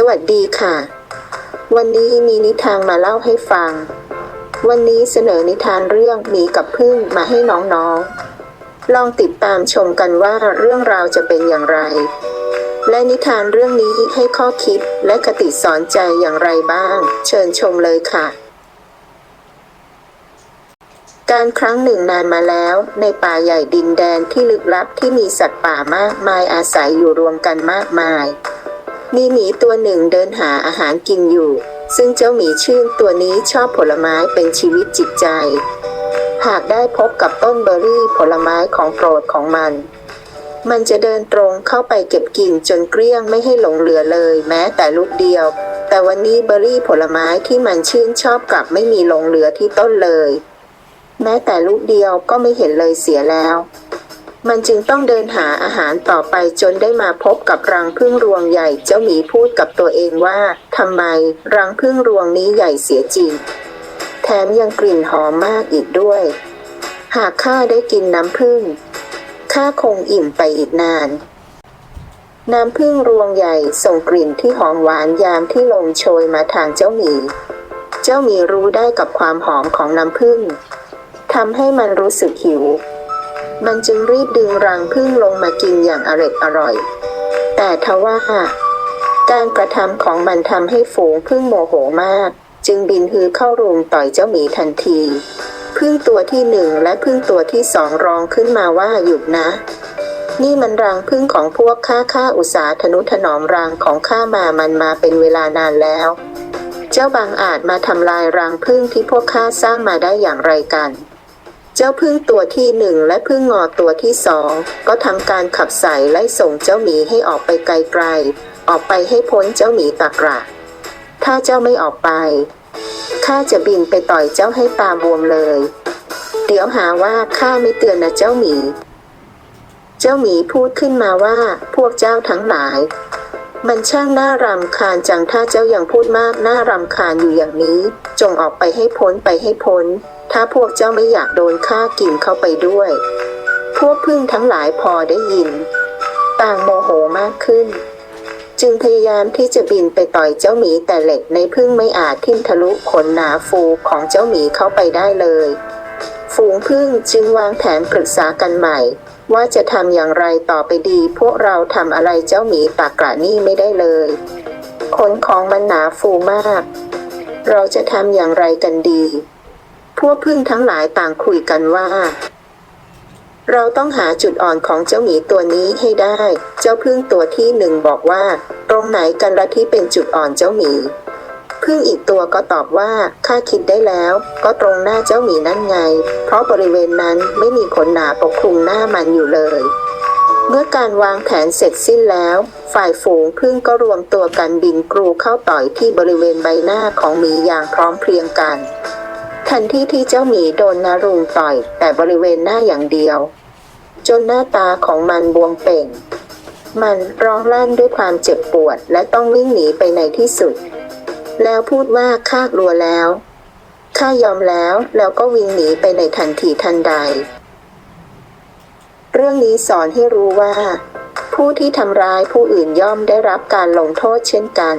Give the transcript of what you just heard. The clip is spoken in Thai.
สวัสดีค่ะ วันนี้มีนิทานมาเล่าให้ฟัง วันนี้เสนอนิทานเรื่องหมีกับพึ่งมาให้น้องๆ ลองติดตามชมกันว่าเรื่องราวจะเป็นอย่างไร และนิทานเรื่องนี้ให้ข้อคิดและคติสอนใจอย่างไรบ้าง เชิญชมเลยค่ะ การครั้งหนึ่งนานมาแล้ว ในป่าใหญ่ดินแดนที่ลึกลับที่มีสัตว์ป่ามากมายอาศัยอยู่รวมกันมากมาย มีหมีตัวหนึ่งเดินหาอาหารกินอยู่ ซึ่งเจ้าหมีชื่นตัวนี้ชอบผลไม้เป็นชีวิตจิตใจ หากได้พบกับต้นเบอร์รี่ผลไม้ของโปรดของมัน มันจะเดินตรงเข้าไปเก็บกินจนเกลี้ยงไม่ให้หลงเหลือเลยแม้แต่ลูกเดียว แต่วันนี้เบอร์รี่ผลไม้ที่มันชื่นชอบกลับไม่มีหลงเหลือที่ต้นเลย แม้แต่ลูกเดียวก็ไม่เห็นเลยเสียแล้ว มันจึงต้องเดินหาอาหารต่อไปจนได้มาพบกับรังผึ้งรวงใหญ่ เจ้าหมีพูดกับตัวเองว่าทำไมรังผึ้งรวงนี้ใหญ่เสียจริง แถมยังกลิ่นหอมมากอีกด้วย หากข้าได้กินน้ำผึ้งข้าคงอิ่มไปอีกนานน้ำผึ้งรวงใหญ่ส่งกลิ่นที่หอมหวานยามที่ลมโชยมาทางเจ้าหมี เจ้าหมีรู้ได้กับความหอมของน้ำผึ้งทำให้มันรู้สึกหิว มันจึงรีบดึงรังผึ้งลงมากินอย่างอร็ดอร่อย แต่ทว่าการกระทำของมันทำให้ฝูงผึ้งโมโหมาก จึงบินฮือเข้ารุมต่อยเจ้าหมีทันทีผึ้งตัวที่หนึ่งและผึ้งตัวที่สองร้องขึ้นมาว่าหยุดนะ นี่มันรังผึ้งของพวกข้าข้าอุตสาห์ทนุถนอมรังของข้ามามันมาเป็นเวลานานแล้ว เจ้าบางอาจมาทำลายรังผึ้งที่พวกข้าสร้างมาได้อย่างไรกัน เจ้าพึ่งตัวที่หนึ่งและพึ่งงอตัวที่สองก็ทำการขับใส่ไล่ส่งเจ้าหมีให้ออกไปไกลๆ ออกไปให้พ้นเจ้าหมีตะกระถ้าเจ้าไม่ออกไปข้าจะบินไปต่อยเจ้าให้ตาบวมเลย เดี๋ยวหาว่าข้าไม่เตือนนะเจ้าหมี เจ้าหมีพูดขึ้นมาว่าพวกเจ้าทั้งหลาย มันช่างน่ารำคาญจังถ้าเจ้ายังพูดมากน่ารำคาญอยู่อย่างนี้ จงออกไปให้พ้นไปให้พ้น ถ้าพวกเจ้าไม่อยากโดนฆ่ากินเข้าไปด้วย พวกพึ่งทั้งหลายพอได้ยิน ต่างโมโหมากขึ้น จึงพยายามที่จะบินไปต่อยเจ้าหมีแต่เหล็กในพึ่งไม่อาจทิ่มทะลุขนหนาฟูของเจ้าหมีเข้าไปได้เลย ฝูงพึ่งจึงวางแผนปรึกษากันใหม่ ว่าจะทำอย่างไรต่อไปดี พวกเราทำอะไรเจ้าหมีตากระนี่ไม่ได้เลยขนของมันหนาฟูมาก เราจะทำอย่างไรกันดี พวกพึ่งทั้งหลายต่างคุยกันว่า เราต้องหาจุดอ่อนของเจ้าหมีตัวนี้ให้ได้ เจ้าพึ่งตัวที่หนึ่งบอกว่า ตรงไหนกันละที่เป็นจุดอ่อนเจ้าหมีพึ่งอีกตัวก็ตอบว่าข้าคิดได้แล้ว ก็ตรงหน้าเจ้าหมีนั่นไง เพราะบริเวณนั้นไม่มีขนหนาปกคลุมหน้ามันอยู่เลย เมื่อการวางแผนเสร็จสิ้นแล้ว ฝ่ายฝูงพึ่งก็รวมตัวกันบินกรูเข้าต่อยที่บริเวณใบหน้าของหมีอย่างพร้อมเพรียงกัน ทันทีที่เจ้าหมีโดนนารุงต่อย แต่บริเวณหน้าอย่างเดียว จนหน้าตาของมันบวมเป่ง มันร้องลั่นด้วยความเจ็บปวดและต้องวิ่งหนีไปในที่สุด แล้วพูดว่าข้ากลัวแล้วข้ายอมแล้วแล้วก็วิ่งหนีไปในทันทีทันใด เรื่องนี้สอนให้รู้ว่า ผู้ที่ทำร้ายผู้อื่นย่อมได้รับการลงโทษเช่นกัน